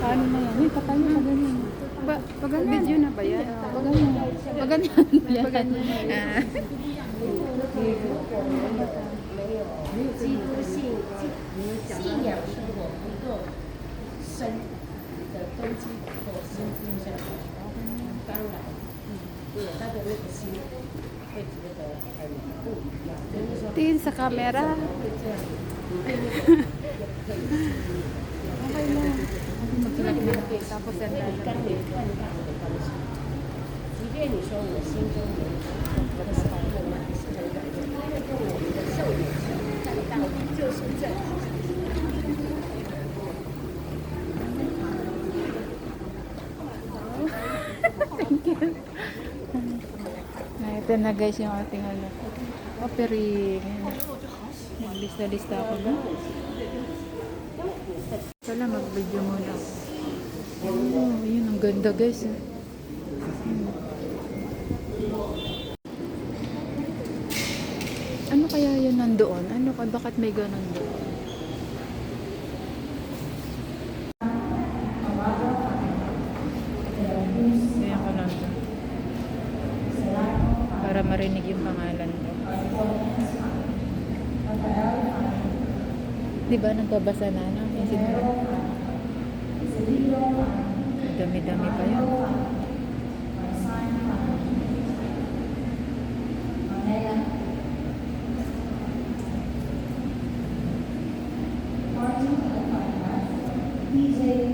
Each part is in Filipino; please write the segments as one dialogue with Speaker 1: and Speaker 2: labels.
Speaker 1: Paano na yan? Uy, patay na ganyan.
Speaker 2: Ba, paganyan. Video na ba yan?
Speaker 3: Paganyan. Paganyan. Paganyan.
Speaker 2: Tingin sa camera
Speaker 1: okay lang. Tapos yan
Speaker 3: Thank
Speaker 1: you. Ito na guys yung ating ano. Offering. Naglista-lista ako na. Pala mag-video muna. Oh, yun ang ganda guys. Hmm. Ano kaya yun nandoon? Ano ka? Bakit may ganun doon? Para marinig yung pangalan ko. Di ba nagbabasa na ano? Dami-dami pa yun.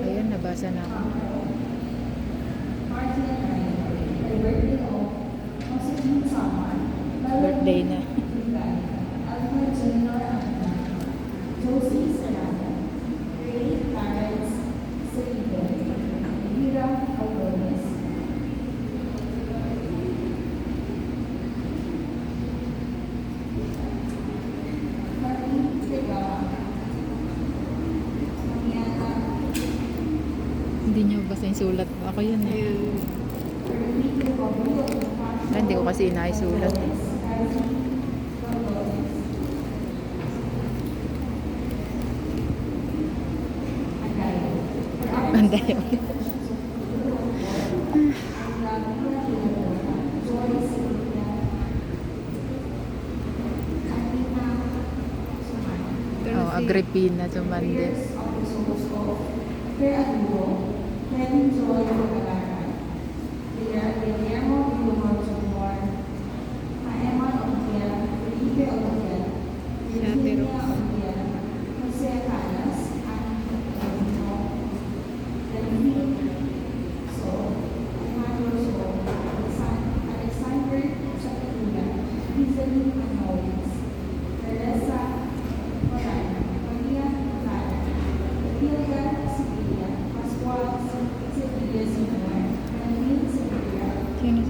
Speaker 1: Ayun, nabasa na ako. Birthday na. Hindi niyo basta yung sulat mo. Ako yun eh. Ah, Hindi ko kasi inaisulat eh. Banday ulit. Oh, Agripina Tumande.
Speaker 2: and enjoy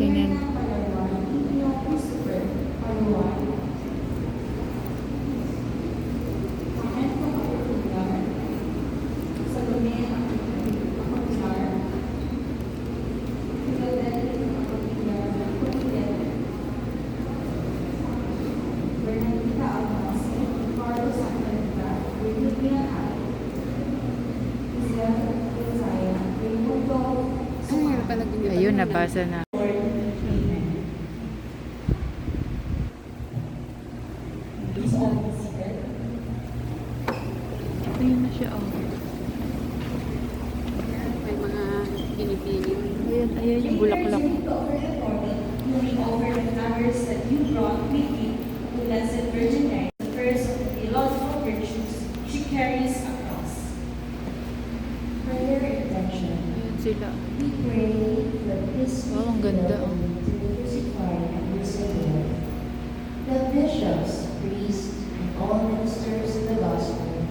Speaker 2: Nag
Speaker 1: Ayun, nabasa na. Ayun na siya, oh.
Speaker 2: May mga pinipilit.
Speaker 1: Ayun, ayun yung bulaklak.
Speaker 4: moving over the numbers that you brought with you to Blessed Virgin Mary, the first of the theological virtues she carries across. Prayer intention.
Speaker 1: Ayun sila. Wow, ang ganda, oh.
Speaker 4: the crucified and risen Lord. The bishops, priests, and all ministers in the gospel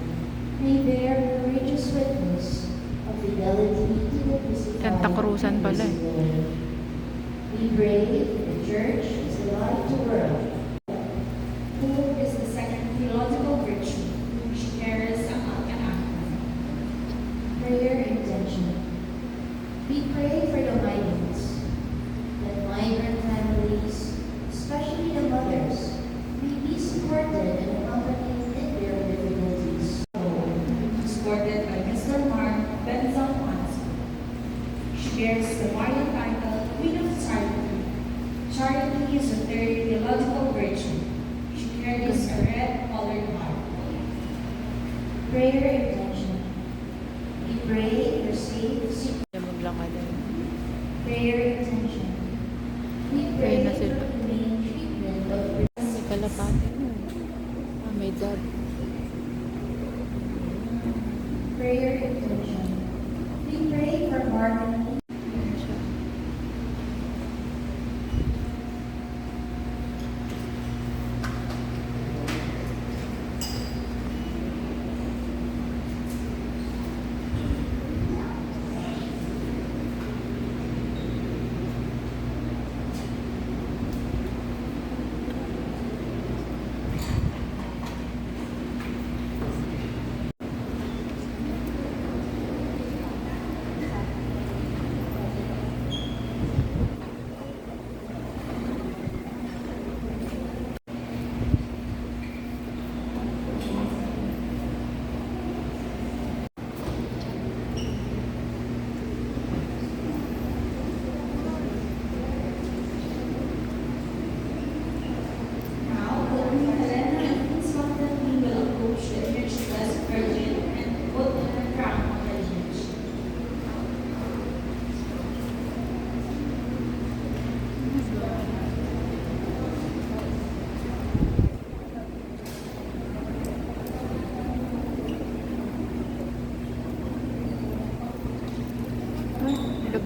Speaker 4: may bear courageous witness of fidelity to the crucified
Speaker 1: Santa Cruzan
Speaker 4: and
Speaker 1: pala eh.
Speaker 4: risen Lord. We pray that the church is light to the world. Pray for the migrants, the migrant families, especially the mothers, may be supported and accompanied in their difficulties.
Speaker 3: Supported by Mr.
Speaker 2: Mark Benzal She bears the white title Queen of Charity. Charity is a theological virtue. She carries a red-colored heart.
Speaker 4: Prayer
Speaker 1: and kalapati mo. Ah, may dad.
Speaker 4: prayer intention. We pray for harmony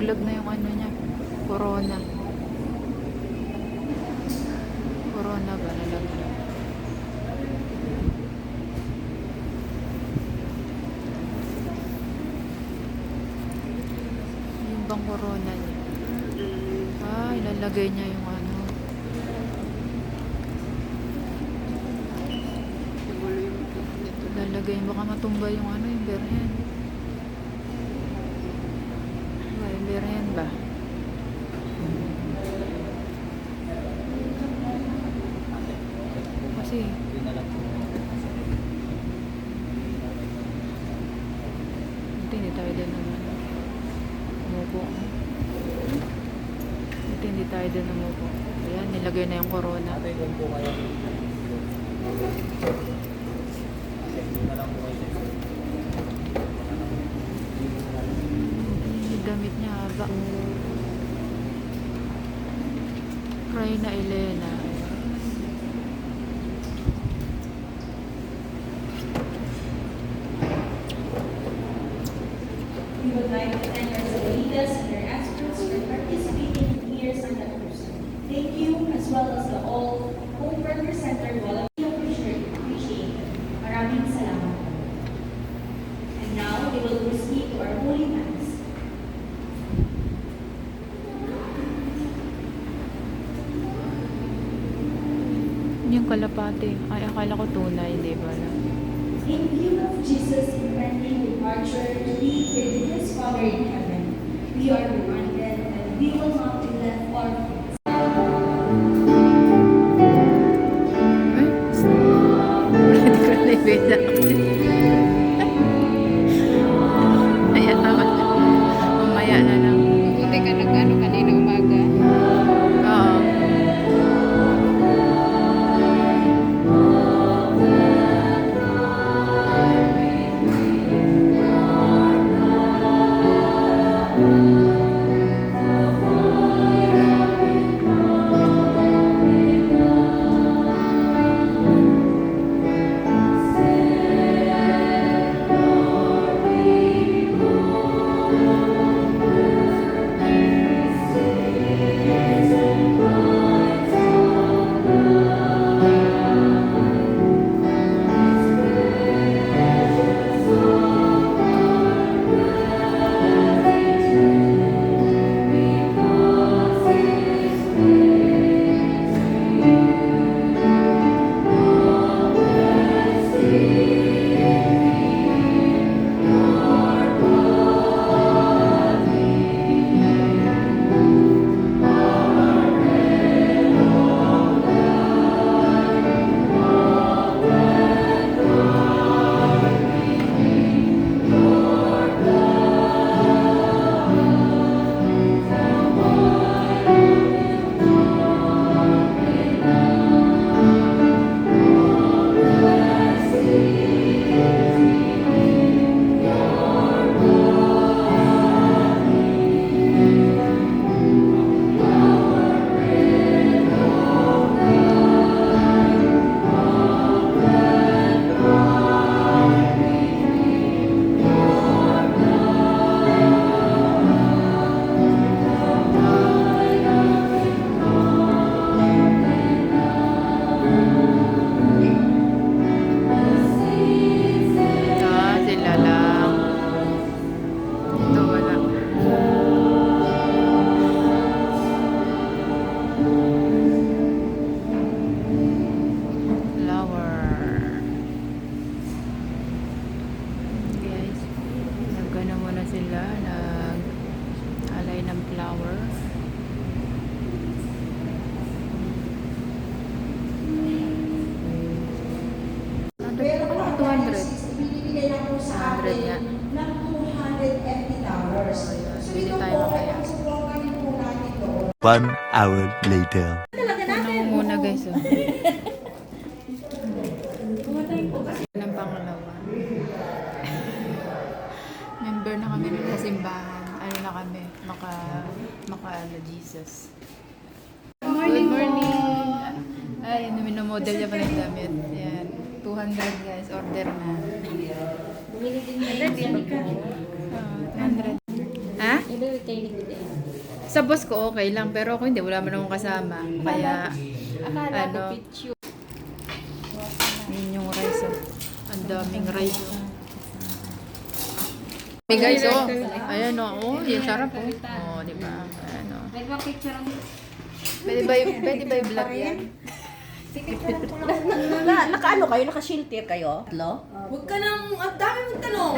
Speaker 1: laglag na yung ano niya. Corona. Corona ba? Nalaglag. Yung bang corona niya? Ah, ilalagay niya yung ano. Ilalagay, baka matumba yung ano, yung berhen. Ba, yung berhen ba? Kasi, Buti hindi tayo din naman. Umupo. Buti hindi tayo din umupo. Ayan, nilagay na yung corona.
Speaker 5: Ate, doon po kayo. Na
Speaker 1: damit niya haba. Reyna Elena. Yung kalapate. Ay, akala ko tunay, di ba?
Speaker 2: In view of Jesus' impending departure to be with his Father in heaven, we are reminded that we will not be left orphans.
Speaker 6: Ng 200 FT towers. So ito
Speaker 1: tayo
Speaker 6: po, ay susubukan din po natin doon.
Speaker 7: One hour later.
Speaker 1: Ano ko muna guys, oh. ng pangalawa. Member na kami ng simbahan. Ano na kami, maka, maka ano, Jesus. Good morning! Ay, minomodel niya pa ng damit. Yan. 200 guys, order na.
Speaker 3: Bumili din niya.
Speaker 1: Ah, 200. Ha? Sa boss ko okay lang, pero ako hindi, wala man akong kasama. Kaya,
Speaker 3: Akala ko
Speaker 1: ano,
Speaker 3: picture.
Speaker 1: yun yung rice oh. Ang daming rice oh. Hey guys, oh. Ayan oh, oh, yung sarap oh. Oh, di ba? Ayan oh. Pwede ba yung, pwede ba yung vlog yan?
Speaker 8: Na, nakaano kayo? Naka-shelter kayo? Lo?
Speaker 6: Huwag ka nang, ang dami mong tanong.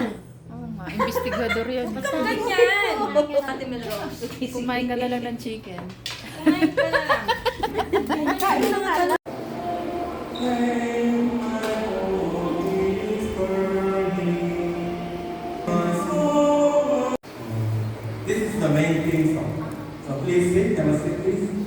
Speaker 1: Oo nga, investigador yan. Basta
Speaker 6: Ganyan. Ate Melrose.
Speaker 1: kumain ka na lang ng chicken.
Speaker 6: Kumain ka na lang.
Speaker 9: This is the main theme song. So please sit, have a seat please.